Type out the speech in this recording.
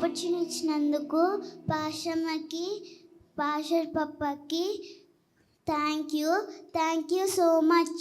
opportunity ఇచ్చినందుకు పాషమ్మకి పాషర్ పప్పకి thank you thank you so much